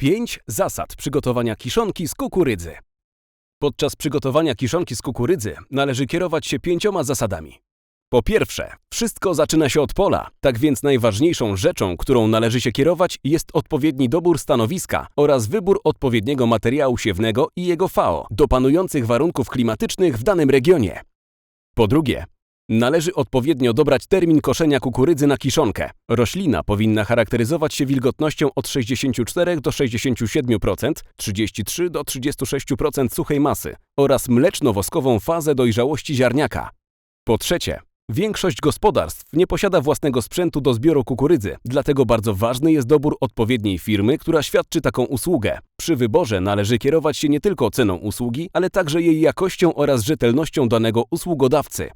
5 zasad przygotowania kiszonki z kukurydzy. Podczas przygotowania kiszonki z kukurydzy należy kierować się pięcioma zasadami. Po pierwsze, wszystko zaczyna się od pola, tak więc najważniejszą rzeczą, którą należy się kierować, jest odpowiedni dobór stanowiska oraz wybór odpowiedniego materiału siewnego i jego FAO do panujących warunków klimatycznych w danym regionie. Po drugie, należy odpowiednio dobrać termin koszenia kukurydzy na kiszonkę. Roślina powinna charakteryzować się wilgotnością od 64 do 67%, 33 do 36% suchej masy oraz mleczno-woskową fazę dojrzałości ziarniaka. Po trzecie, większość gospodarstw nie posiada własnego sprzętu do zbioru kukurydzy, dlatego bardzo ważny jest dobór odpowiedniej firmy, która świadczy taką usługę. Przy wyborze należy kierować się nie tylko ceną usługi, ale także jej jakością oraz rzetelnością danego usługodawcy.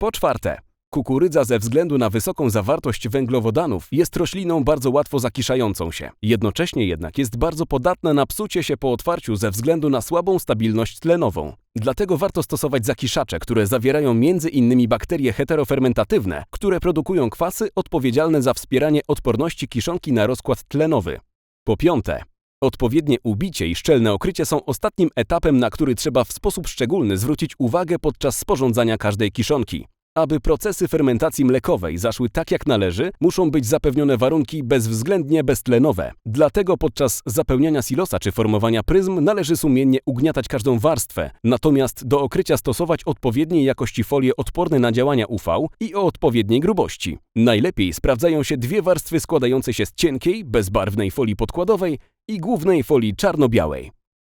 Po czwarte, kukurydza ze względu na wysoką zawartość węglowodanów jest rośliną bardzo łatwo zakiszającą się. Jednocześnie jednak jest bardzo podatna na psucie się po otwarciu ze względu na słabą stabilność tlenową. Dlatego warto stosować zakiszacze, które zawierają innymi bakterie heterofermentatywne, które produkują kwasy odpowiedzialne za wspieranie odporności kiszonki na rozkład tlenowy. Po piąte, Odpowiednie ubicie i szczelne okrycie są ostatnim etapem, na który trzeba w sposób szczególny zwrócić uwagę podczas sporządzania każdej kiszonki. Aby procesy fermentacji mlekowej zaszły tak jak należy, muszą być zapewnione warunki bezwzględnie beztlenowe. Dlatego podczas zapełniania silosa czy formowania pryzm należy sumiennie ugniatać każdą warstwę, natomiast do okrycia stosować odpowiedniej jakości folie odporne na działania UV i o odpowiedniej grubości. Najlepiej sprawdzają się dwie warstwy składające się z cienkiej, bezbarwnej folii podkładowej i głównej folii czarno-białej.